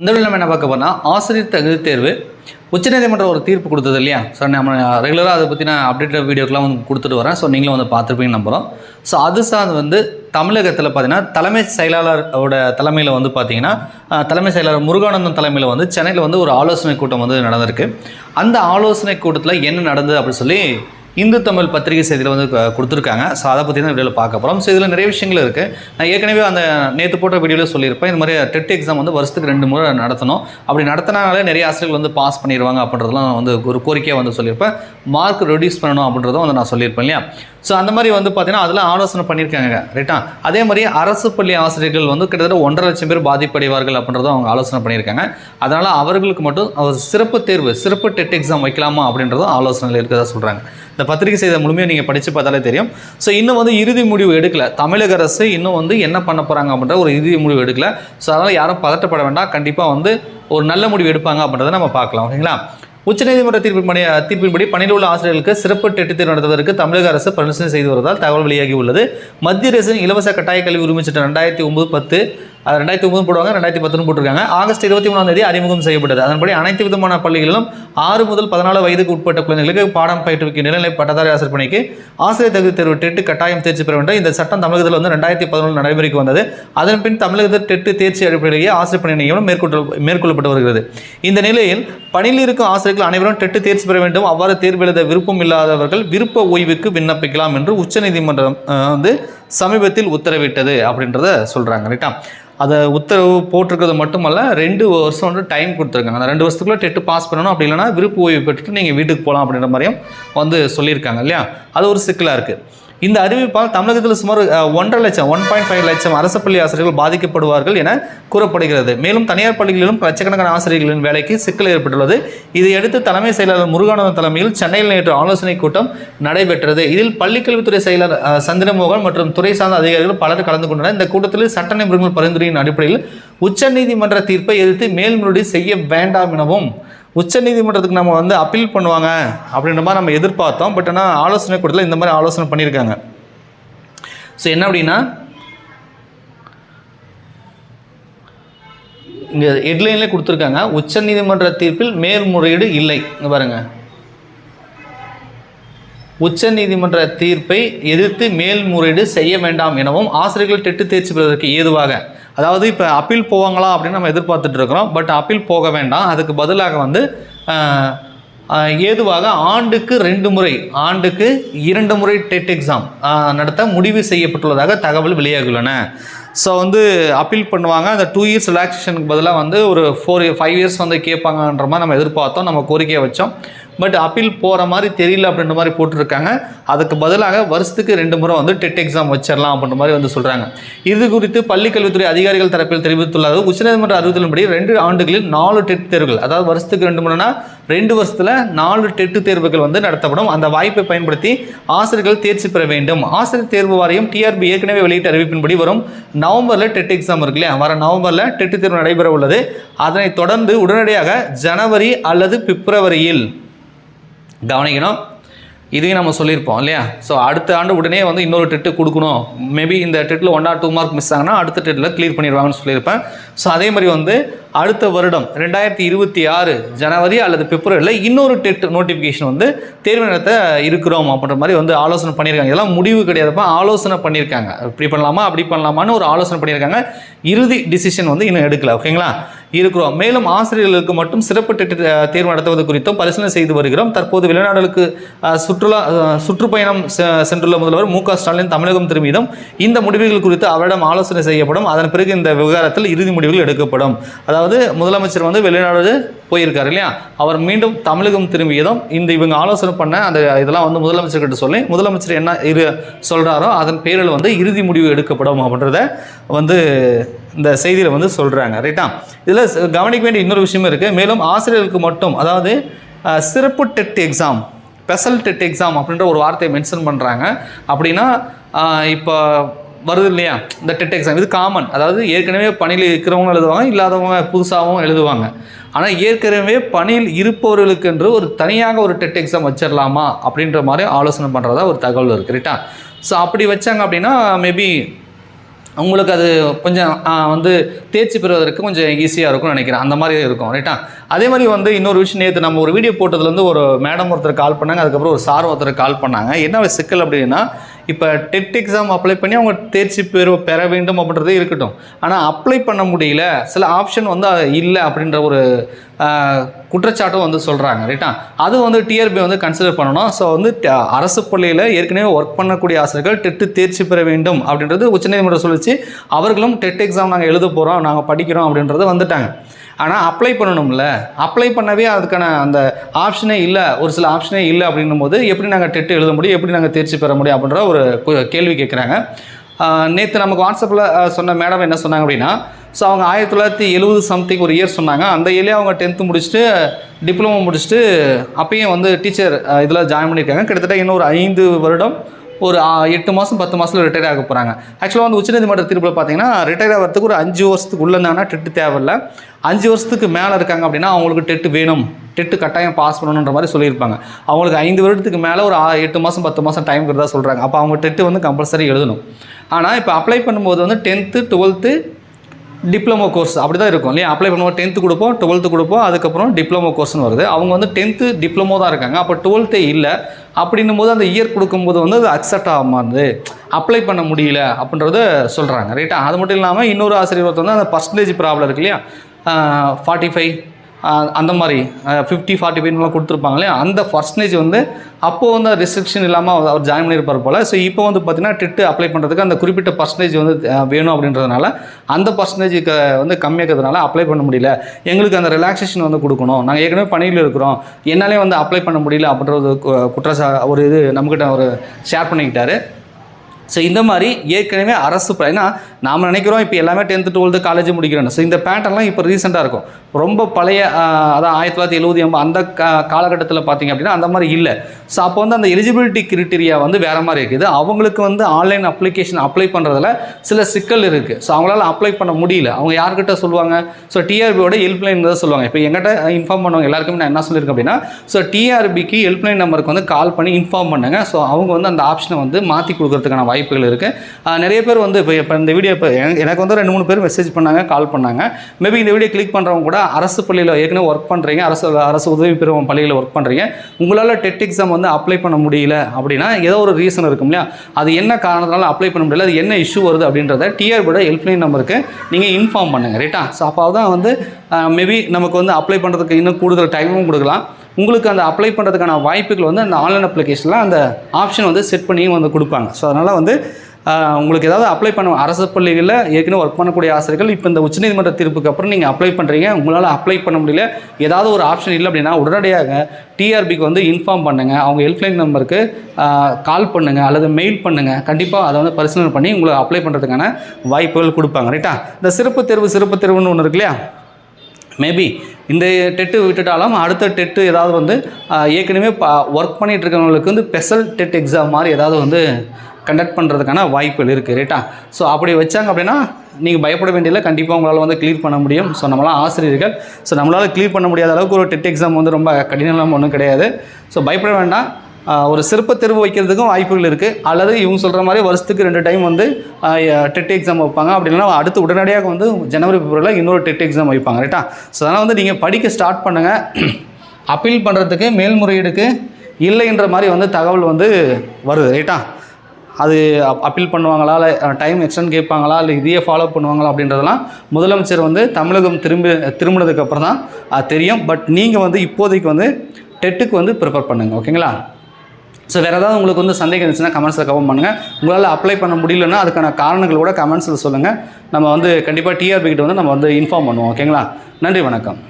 இந்த வீடியோ நம்ம என்ன பார்க்க போனால் ஆசிரியர் தகுதி தேர்வு. உச்சநீதிமன்றம் ஒரு தீர்ப்பு கொடுத்தது இல்லையா? ஸோ நம்ம ரெகுலராக அதை பற்றி நான் அப்டேட்டட் வீடியோக்கெலாம் வந்து கொடுத்துட்டு வரேன். ஸோ நீங்களும் வந்து பார்த்துருப்பீங்கன்னு நம்புகிறோம் ஸோ அது சார்ந்து வந்து தமிழகத்தில் பார்த்தீங்கன்னா தலைமை செயலாளரோட தலைமையில் வந்து பார்த்தீங்கன்னா தலைமை செயலாளர் முருகானந்தம் தலைமையில் வந்து சென்னையில் வந்து ஒரு ஆலோசனை கூட்டம் வந்து நடந்திருக்கு. அந்த ஆலோசனை கூட்டத்தில் என்ன நடந்தது அப்படின்னு சொல்லி இந்து தமிழ் பத்திரிகை செய்தியில் வந்து கொடுத்துருக்காங்க. ஸோ அதை பற்றி தான் வீடியோவில் பார்க்க போகிறோம் ஸோ இதில் நிறைய விஷயங்கள் இருக்குது நான் ஏற்கனவே அந்த நேற்று போட்ட வீடியோவில் சொல்லியிருப்பேன். இந்த மாதிரி டெட் எக்ஸாம் வந்து வருஷத்துக்கு ரெண்டு முறை நடத்தணும். அப்படி நடத்தினாலே நிறைய ஆசிரியர்கள் வந்து பாஸ் பண்ணிடுவாங்க அப்படின்றதுலாம் வந்து ஒரு கோரிக்கையாக வந்து சொல்லியிருப்பேன். மார்க் ரெடியூஸ் பண்ணணும் அப்படின்றதும் வந்து நான் சொல்லியிருப்பேன் இல்லையா? ஸோ அந்த மாதிரி வந்து பார்த்தீங்கன்னா அதில் ஆலோசனை பண்ணியிருக்காங்க ரைட்டா அதே மாதிரி அரசு பள்ளி ஆசிரியர்கள் வந்து கிட்டத்தட்ட ஒன்றரை லட்சம் பேர் பாதிப்படைவார்கள் அப்படின்றதும் அவங்க ஆலோசனை பண்ணியிருக்காங்க. அதனால் அவர்களுக்கு மட்டும் ஒரு சிறப்பு தேர்வு சிறப்பு டெட் எக்ஸாம் வைக்கலாமா அப்படின்றதும் ஆலோசனையில் இருக்கிறதா சொல்கிறாங்க இந்த பத்திரிகை செய்த முழுமையாக நீங்கள் படித்து பார்த்தாலே தெரியும். ஸோ இன்னும் வந்து இறுதி முடிவு எடுக்கல. தமிழக அரசு இன்னும் வந்து என்ன பண்ண போகிறாங்க அப்படின்ற ஒரு இறுதி முடிவு எடுக்கல. ஸோ அதனால் யாரும் பதட்டப்பட வேண்டாம். கண்டிப்பாக வந்து ஒரு நல்ல முடிவு எடுப்பாங்க அப்படின்றத நம்ம பார்க்கலாம். ஓகேங்களா? உச்சநீதிமன்ற தீர்ப்பின்படி தீர்ப்பின்படி பணியில் உள்ள ஆசிரியர்களுக்கு சிறப்பு டெட்டு தேர்வு நடத்துவதற்கு தமிழக அரசு பரிசீலனை செய்து வருவதால் தகவல் வெளியாகி உள்ளது. மத்திய அரசின் இலவச கட்டாய கல்வி உரிமை சட்டம் ரெண்டாயிரத்தி ஒன்பது பத்து அது ரெண்டாயிரத்தி ஒன்பது போடுவாங்க ரெண்டாயிரத்தி பத்துன்னு போட்டிருக்காங்க. ஆகஸ்ட் இருபத்தி மூணாம் தேதி அறிமுகம் செய்யப்பட்டது. அதன்படி அனைத்து விதமான பள்ளிகளிலும் ஆறு முதல் பதினாலு வயதுக்கு உட்பட்ட குழந்தைகளுக்கு பாடம் பயிற்றுவிக்க நிலைநிலை பட்டதாரி ஆசிரியர் பணிக்கு ஆசிரியர் தகுதி தேர்வு டெட்டு கட்டாயம் தேர்ச்சி பெற வேண்டும். இந்த சட்டம் தமிழகத்தில் வந்து ரெண்டாயிரத்தி பதினொன்று நடைமுறைக்கு வந்தது. அதன் பின் தமிழகத்தில் டெட்டு தேர்ச்சி அடிப்படையிலேயே ஆசிரியர் பணி நியமனம் மேற்கொள்ள மேற்கொள்ளப்பட்டு வருகிறது. இந்த நிலையில் பணியில் இருக்கும் ஆசிரியர்கள் அனைவரும் டெட்டு தேர்ச்சி பெற வேண்டும். அவ்வாறு தேர்வு எழுத விருப்பம் இல்லாதவர்கள் விருப்ப ஓய்வுக்கு விண்ணப்பிக்கலாம் என்று உச்சநீதிமன்றம் வந்து சமீபத்தில் உத்தரவிட்டது அப்படின்றத சொல்கிறாங்க ரைட்டா அதை உத்தரவு போட்டிருக்கிறது மட்டுமல்ல ரெண்டு வருஷம் வந்து டைம் கொடுத்துருக்காங்க. அந்த ரெண்டு வருஷத்துக்குள்ளே டெட்டு பாஸ் பண்ணணும். அப்படி இல்லைன்னா விருப்ப ஓய்வு பெற்றுட்டு நீங்கள் வீட்டுக்கு போகலாம் அப்படின்ற மாதிரியும் வந்து சொல்லியிருக்காங்க இல்லையா? அது ஒரு சிக்கலாக இருக்குது இந்த அறிவிப்பால் தமிழகத்தில் சுமார் ஒன்றரை லட்சம் ஒன் பாயிண்ட் ஃபைவ் லட்சம் அரசு பள்ளி ஆசிரியர்கள் பாதிக்கப்படுவார்கள் என கூறப்படுகிறது. மேலும் தனியார் பள்ளிகளிலும் லட்சக்கணக்கான ஆசிரியர்களின் வேலைக்கு சிக்கல் ஏற்பட்டுள்ளது. இதையடுத்து தலைமை செயலாளர் முருகானந்தம் தலைமையில் சென்னையில் நேற்று ஆலோசனைக் கூட்டம் நடைபெற்றது. இதில் பள்ளிக்கல்வித்துறை செயலர் சந்திரமோகன் மற்றும் துறை சார்ந்த அதிகாரிகள் பலர் கலந்து கொண்டனர். இந்த கூட்டத்தில் சட்ட நிபுணர்கள் பரிந்துரையின் அடிப்படையில் உச்சநீதிமன்ற தீர்ப்பை எதிர்த்து மேல்முறையீடு செய்ய வேண்டாம் எனவும் உச்சநீதிமன்றத்துக்கு நம்ம வந்து அப்பீல் பண்ணுவாங்க அப்படின்ற மாதிரி நம்ம எதிர்பார்த்தோம். பட் ஆனால் ஆலோசனை கூட்டத்தில் இந்த மாதிரி ஆலோசனை பண்ணியிருக்காங்க. ஸோ என்ன அப்படின்னா இங்கே ஹெட்லைன்லேயே கொடுத்துருக்காங்க உச்சநீதிமன்ற தீர்ப்பில் மேல்முறையீடு இல்லை. இங்கே பாருங்க. உச்சநீதிமன்ற தீர்ப்பை எதிர்த்து மேல்முறையீடு செய்ய வேண்டாம் எனவும் ஆசிரியர்கள் டெட்டு தேர்ச்சி பெறுவதற்கு ஏதுவாக அதாவது இப்போ அப்பீல் போவாங்களா அப்படின்னு நம்ம எதிர்பார்த்துட்டு இருக்கிறோம். பட் அப்பீல் போக வேண்டாம். அதுக்கு பதிலாக வந்து ஏதுவாக ஆண்டுக்கு ரெண்டு முறை ஆண்டுக்கு இரண்டு முறை டெட் எக்ஸாம் நடத்த முடிவு செய்யப்பட்டுள்ளதாக தகவல் வெளியாகியுள்ளன. ஸோ வந்து அப்பீல் பண்ணுவாங்க. அந்த டூ இயர்ஸ் ரிலாக்ஸேஷனுக்கு பதிலாக வந்து ஒரு ஃபோர் ஃபைவ் இயர்ஸ் வந்து கேட்பாங்கன்ற மாதிரி நம்ம எதிர்பார்த்தோம். நம்ம கோரிக்கையை வச்சோம். பட் அப்பீல் போகிற மாதிரி தெரியல அப்படின்ற மாதிரி போட்டிருக்காங்க. அதுக்கு பதிலாக வருஷத்துக்கு ரெண்டு முறை வந்து டெட் எக்ஸாம் வச்சிடலாம் அப்படின்ற மாதிரி வந்து சொல்கிறாங்க இது குறித்து பள்ளிக்கல்வித்துறை அதிகாரிகள் தரப்பில் தெரிவித்துள்ளது. உச்சநீதிமன்ற அறிவித்தலின்படி ரெண்டு ஆண்டுகளில் நாலு டெட் தேர்வுகள் அதாவது வருஷத்துக்கு ரெண்டு முறைனா ரெண்டு வருஷத்தில் நாலு டெட்டு தேர்வுகள் வந்து நடத்தப்படும். அந்த வாய்ப்பை பயன்படுத்தி ஆசிரியர்கள் தேர்ச்சி பெற வேண்டும். ஆசிரியர் தேர்வு வாரியம் டிஆர்பி ஏற்கனவே வெளியிட்ட அறிவிப்பின்படி வரும் நவம்பரில் டெட் எக்ஸாம் இருக்கு இல்லையா? வர நவம்பரில் டெட்டு தேர்வு நடைபெற உள்ளது. அதனைத் தொடர்ந்து உடனடியாக ஜனவரி அல்லது பிப்ரவரியில் கவனிக்கணும். இதையும் நம்ம சொல்லியிருப்போம் இல்லையா? ஸோ அடுத்த ஆண்டு உடனே வந்து இன்னொரு டெட்டு கொடுக்கணும். மேபி இந்த டெட்டில் one or two mark miss ஆகுனா அடுத்த டெட்டில் க்ளியர் பண்ணிடுவாங்கன்னு சொல்லியிருப்பேன். ஸோ அதே மாதிரி வந்து அடுத்த வருடம் ரெண்டாயிரத்தி இருபத்தி ஆறு ஜனவரி அல்லது பிப்ரவரியில் இன்னொரு டெட் நோட்டிஃபிகேஷன் வந்து தேர்வு நடத்த இருக்கிறோம் அப்படின்ற மாதிரி வந்து ஆலோசனை பண்ணியிருக்காங்க. இதெல்லாம் முடிவு கிடையாதுப்பா ஆலோசனை பண்ணியிருக்காங்க. இப்படி பண்ணலாமா அப்படி பண்ணலாமான்னு ஒரு ஆலோசனை பண்ணியிருக்காங்க. இறுதி டிசிஷன் வந்து இன்னும் எடுக்கல ஓகேங்களா இருக்கிறோம். மேலும் ஆசிரியர்களுக்கு மட்டும் சிறப்பு டெட் தேர்வு நடத்துவது குறித்தும் பரிசீலனை செய்து வருகிறோம். தற்போது வெளிநாடுகளுக்கு சுற்றுலா சுற்றுப்பயணம் செ- சென்றுள்ள முதல்வர் மு க. ஸ்டாலின் தமிழகம் திரும்பியதும் இந்த முடிவுகள் குறித்து அவரிடம் ஆலோசனை செய்யப்படும். அதன் பிறகு இந்த விவகாரத்தில் இறுதி முடிவுகள் எடுக்கப்படும். அதாவது முதலமைச்சர் வந்து வெளிநாடு போயிருக்காரு இல்லையா? அவர் மீண்டும் தமிழகம் திரும்பியதும் இந்த இவங்க ஆலோசனை பண்ண அந்த இதெல்லாம் வந்து முதலமைச்சர்கிட்ட சொல்லி முதலமைச்சர் என்ன இரு சொல்கிறாரோ அதன் பேரில் வந்து இறுதி முடிவு எடுக்கப்படும் அப்படின்றத வந்து இந்த செய்தியில் வந்து சொல்கிறாங்க ரைட்டா இதில் கவனிக்க வேண்டிய இன்னொரு விஷயமும் இருக்குது மேலும் ஆசிரியர்களுக்கு மட்டும் அதாவது சிறப்பு TET exam special TET exam அப்படின்ற ஒரு வார்த்தையை மென்ஷன் பண்ணுறாங்க அப்படின்னா இப்போ வருது இல்லையா? இந்த டெட் எக்ஸாம் இது காமன் அதாவது ஏற்கனவே பணியில் இருக்கிறவங்க எழுதுவாங்க இல்லாதவங்க புதுசாகவும் எழுதுவாங்க. ஆனால் ஏற்கனவே பணியில் இருப்பவர்களுக்கென்று ஒரு தனியாக ஒரு டெட் எக்ஸாம் வச்சிடலாமா அப்படின்ற மாதிரி ஆலோசனை பண்ணுறதா ஒரு தகவல் இருக்குது ரைட்டா ஸோ அப்படி வச்சாங்க அப்படின்னா மேபி உங்களுக்கு அது கொஞ்சம் வந்து தேர்ச்சி பெறுவதற்கு கொஞ்சம் ஈஸியாக இருக்கும்னு நினைக்கிறேன். அந்த மாதிரி இருக்கும் ரைட்டா அதே மாதிரி வந்து இன்னொரு விஷயம் நேற்று நம்ம ஒரு வீடியோ போட்டதுலேருந்து ஒரு மேடம் ஒருத்தர் கால் பண்ணாங்க. அதுக்கப்புறம் ஒரு சார் ஒருத்தர் கால் பண்ணாங்க. என்ன சிக்கல் அப்படின்னா இப்போ டெட் எக்ஸாம் அப்ளை பண்ணி அவங்க தேர்ச்சி பெற பெற வேண்டும் அப்படின்றதே இருக்கட்டும். ஆனால் அப்ளை பண்ண முடியல. சில ஆப்ஷன் வந்து அது இல்லை அப்படின்ற ஒரு குற்றச்சாட்டும் வந்து சொல்கிறாங்க ரைட்டா அது வந்து டிஆர்பி வந்து கன்சிடர் பண்ணணும். ஸோ வந்து அரசு பள்ளியில் ஏற்கனவே ஒர்க் பண்ணக்கூடிய ஆசிரியர்கள் டெட்டு தேர்ச்சி பெற வேண்டும் அப்படின்றது உச்சநீதிமன்றம் சொல்லிச்சு. அவர்களும் டெட் எக்ஸாம் நாங்கள் எழுத போகிறோம் நாங்கள் படிக்கிறோம் அப்படின்றது வந்துட்டாங்க. ஆனால் அப்ளை பண்ணணும்ல? அப்ளை பண்ணவே அதுக்கான அந்த ஆப்ஷனே இல்லை. ஒரு சில ஆப்ஷனே இல்லை அப்படின்னும் போது எப்படி நாங்கள் டெட் எழுத முடியும்? எப்படி நாங்கள் தேர்ச்சி பெற முடியும்? அப்படின்ற ஒரு கேள்வி கேட்குறாங்க நேற்று நமக்கு வாட்ஸ்அப்பில் சொன்ன மேடம் என்ன சொன்னாங்க அப்படின்னா ஸோ அவங்க ஆயிரத்தி தொள்ளாயிரத்தி எழுபது சம்திங் ஒரு இயர் சொன்னாங்க. அந்த இயர்லேயே அவங்க டென்த்து முடிச்சுட்டு டிப்ளமோ முடிச்சுட்டு அப்பயும் வந்து டீச்சர் இதில் ஜாயின் பண்ணியிருக்காங்க கிட்டத்தட்ட இன்னும் ஒரு ஐந்து வருடம் ஒரு எட்டு மாதம் பத்து மாதத்தில் ரிட்டையர் ஆக போகிறாங்க ஆக்சுவலாக வந்து உச்சநீதிமன்ற தீர்ப்பில் பார்த்தீங்கன்னா ரிட்டையர் ஆகிறதுக்கு ஒரு அஞ்சு வருஷத்துக்கு உள்ள இருந்தாங்கன்னா டெட்டு தேவையில்லை. அஞ்சு வருஷத்துக்கு மேலே இருக்காங்க அப்படின்னா அவங்களுக்கு டெட்டு வேணும். டெட்டு கட்டாயம் பாஸ் பண்ணணுன்ற மாதிரி சொல்லியிருப்பாங்க. அவங்களுக்கு ஐந்து வருடத்துக்கு மேலே ஒரு எட்டு மாதம் பத்து மாதம் டைம் இருக்கிறதா சொல்கிறாங்க அப்போ அவங்க டெட்டு வந்து கம்பல்சரி எழுதணும். ஆனால் இப்போ அப்ளை பண்ணும்போது வந்து டென்த்து டுவெல்த்து டிப்ளமோ கோர்ஸ் அப்படி தான் இருக்கும் இல்லையா? அப்ளை பண்ணுவோம் டென்த்து கொடுப்போம் டுவெல்த்து கொடுப்போம் அதுக்கப்புறம் டிப்ளமோ கோர்ஸ்னு வருது. அவங்க வந்து டென்த்து டிப்ளமோ தான் இருக்காங்க. அப்போ டுவெல்த்தே இல்லை. அப்படின்னும் போது அந்த இயர் கொடுக்கும்போது வந்து அது அக்செப்ட் ஆகாது அப்ளை பண்ண முடியல அப்படின்றத சொல்கிறாங்க ரைட்டா அது மட்டும் இல்லாமல் இன்னொரு ஆசிரியர் வந்து அந்த பர்சன்டேஜ் ப்ராப்ளம் இருக்கு இல்லையா? ஃபார்ட்டி ஃபைவ் அந்த மாதிரி ஃபிஃப்டி ஃபார்ட்டி ஃபைவ்லாம் கொடுத்துருப்பாங்க இல்லையா? அந்த பர்சன்டேஜ் வந்து அப்போது வந்து ரெஸ்ட்ரிக்ஷன் இல்லாமல் அவர் அவர் ஜாயின் பண்ணியிருப்பார் போல். ஸோ இப்போ வந்து பார்த்தீங்கன்னா டெட்டு அப்ளை பண்ணுறதுக்கு அந்த குறிப்பிட்ட பர்சன்டேஜ் வந்து வேணும் அப்படின்றதுனால அந்த பர்சன்டேஜுக்கு வந்து கம்மியாக்கிறதுனால அப்ளை பண்ண முடியல. எங்களுக்கு அந்த ரிலாக்ஸேஷன் வந்து கொடுக்கணும். நாங்கள் ஏற்கனவே பணியில் இருக்கிறோம். என்னாலே வந்து அப்ளை பண்ண முடியல அப்படின்ற ஒரு குற்றச்சா ஒரு இது நம்மக்கிட்ட ஒரு ஷேர் பண்ணிக்கிட்டாரு. ஸோ இந்த மாதிரி ஏற்கனவே அரசு ஏன்னா நாம் நினைக்கிறோம் இப்போ எல்லாமே டென்த்து டுவெல்த்து காலேஜ் முடிக்கிறோம். ஸோ இந்த பேட்டர்ன்லாம் இப்போ ரீசெண்டாக இருக்கும். ரொம்ப பழைய அதான் ஆயிரத்தி தொள்ளாயிரத்தி எழுபது எண்பது அந்த காலகட்டத்தில் பார்த்தீங்க அப்படின்னா அந்த மாதிரி இல்லை. ஸோ அப்போ வந்து அந்த எலிஜிபிலிட்டி கிரிட்டீரியா வந்து வேறு மாதிரி இருக்குது அவங்களுக்கு வந்து ஆன்லைன் அப்ளிகேஷன் அப்ளை பண்ணுறதுல சில சிக்கல் இருக்குது ஸோ அவங்களால அப்ளை பண்ண முடியல. அவங்க யார்கிட்ட சொல்லுவாங்க? ஸோ டிஆர்பியோட ஹெல்ப்லைன் தான் சொல்லுவாங்க. இப்போ எங்கிட்ட இன்ஃபார்ம் பண்ணுவாங்க எல்லாருக்குமே நான் என்ன சொல்லியிருக்கேன் அப்படின்னா ஸோ டிஆர்பிக்கு ஹெல்ப்லைன் நம்பருக்கு வந்து கால் பண்ணி இன்ஃபார்ம் பண்ணுங்கள் ஸோ அவங்க வந்து அந்த ஆப்ஷனை வந்து மாற்றி கொடுக்கறதுக்கான வாய்ப்புகள் இருக்குது நிறைய பேர் வந்து இப்போ இப்போ இந்த வீடியோ இப்போ எனக்கு- எனக்கு வந்து ரெண்டு மூணு பேர் மெசேஜ் பண்ணாங்க கால் பண்ணாங்க. மேபி இந்த வீடியோ கிளிக் பண்ணுறவங்க கூட அரசு பள்ளியில் ஏற்கனவே ஒர்க் பண்ணுறீங்க அரசு அரசு உதவி பெறும் பள்ளியில் ஒர்க் பண்ணுறீங்க உங்களால் டெட் எக்ஸாம் வந்து அப்ளை பண்ண முடியல அப்படின்னா ஏதோ ஒரு ரீசன் இருக்கும் இல்லையா? அது என்ன காரணத்தினால அப்ளை பண்ண முடியல அது என்ன இஷ்யூ வருது அப்படின்றத டிஆர்பியோட ஹெல்ப்லைன் நம்பருக்கு நீங்கள் இன்ஃபார்ம் பண்ணுங்கள் ரைட்டா ஸோ அப்போ தான் வந்து மேபி நமக்கு வந்து அப்ளை பண்ணுறதுக்கு இன்னும் கூடுதல் டைமும் கொடுக்கலாம். உங்களுக்கு அந்த அப்ளை பண்ணுறதுக்கான வாய்ப்புகள் வந்து அந்த ஆன்லைன் அப்ளிகேஷனில் அந்த ஆப்ஷன் வந்து செட் பண்ணியும் வந்து கொடுப்பாங்க. ஸோ அதனால் வந்து உங்களுக்கு ஏதாவது அப்ளை பண்ண அரசு பள்ளிகளில் ஏற்கனவே ஒர்க் பண்ணக்கூடிய ஆசிரியர்கள் இப்போ இந்த உச்சநீதிமன்ற தீர்ப்புக்கு அப்புறம் நீங்கள் அப்ளை பண்ணுறீங்க உங்களால் அப்ளை பண்ண முடியல. ஏதாவது ஒரு ஆப்ஷன் இல்லை அப்படின்னா உடனடியாக டிஆர்பிக்கு வந்து இன்ஃபார்ம் பண்ணுங்கள் அவங்க ஹெல்ப்லைன் நம்பருக்கு கால் பண்ணுங்கள் அல்லது மெயில் பண்ணுங்கள் கண்டிப்பாக அதை வந்து பரிசீலனை பண்ணி உங்களுக்கு அப்ளை பண்ணுறதுக்கான வாய்ப்புகள் கொடுப்பாங்க. ரைட்டா இந்த சிறப்பு தேர்வு சிறப்பு தேர்வுன்னு ஒன்று இருக்கு இல்லையா? மேபி இந்த டெட்டு விட்டுட்டாலும் அடுத்த டெட்டு ஏதாவது வந்து ஏற்கனவே ப ஒர்க் பண்ணிகிட்டு இருக்கவங்களுக்கு வந்து ஸ்பெஷல் டெட் எக்ஸாம் மாதிரி ஏதாவது வந்து கண்டக்ட் பண்ணுறதுக்கான வாய்ப்புகள் இருக்குது ரைட்டா ஸோ அப்படி வச்சாங்க அப்படின்னா நீங்கள் பயப்பட வேண்டியதில்லை. கண்டிப்பாக உங்களால் வந்து கிளியர் பண்ண முடியும். ஸோ நம்மளாம் ஆசிரியர்கள். ஸோ நம்மளால் கிளியர் பண்ண முடியாத அளவுக்கு ஒரு டெட் எக்ஸாம் வந்து ரொம்ப கடினமாக ஒன்றும் கிடையாது. ஸோ பயப்பட வேண்டாம். ஒரு சிறப்பு தேர்வு வைக்கிறதுக்கும் வாய்ப்புகள் இருக்குது அல்லது இவங்க சொல்கிற மாதிரி வருஷத்துக்கு ரெண்டு டைம் வந்து டெட் எக்ஸாம் வைப்பாங்க. அப்படி இல்லைன்னா அடுத்து உடனடியாக வந்து ஜனவரி பிப்ரவரியில் இன்னொரு டெட் எக்ஸாம் வைப்பாங்க ரைட்டா ஸோ அதனால் வந்து நீங்கள் படிக்க ஸ்டார்ட் பண்ணுங்கள் அப்பீல் பண்ணுறதுக்கு மேல்முறையீடுக்கு இல்லைன்ற மாதிரி வந்து தகவல் வந்து வருது ரைட்டா அது அப்பீல் பண்ணுவாங்களா? இல்லை டைம் எக்ஸ்டெண்ட் கேட்பாங்களா? இல்லை இதையே ஃபாலோ பண்ணுவாங்களா? அப்படின்றதெல்லாம் முதலமைச்சர் வந்து தமிழகம் திரும்பி திரும்பினதுக்கப்புறம் தான் அது தெரியும். பட் நீங்கள் வந்து இப்போதைக்கு வந்து டெட்டுக்கு வந்து ப்ரிப்பேர் பண்ணுங்கள் ஓகேங்களா ஸோ வேறு ஏதாவது உங்களுக்கு வந்து சந்தேகம் இருந்துச்சுன்னா கமெண்ட்ஸில் கவர் பண்ணுங்கள் உங்களால் அப்ளை பண்ண முடியலன்னா அதுக்கான காரணங்கள் கூட கமெண்ட்ஸில் சொல்லுங்கள் நம்ம வந்து கண்டிப்பாக டிஆர்பி கிட்ட வந்து நம்ம வந்து இன்ஃபார்ம் பண்ணுவோம் ஓகேங்களா நன்றி வணக்கம்.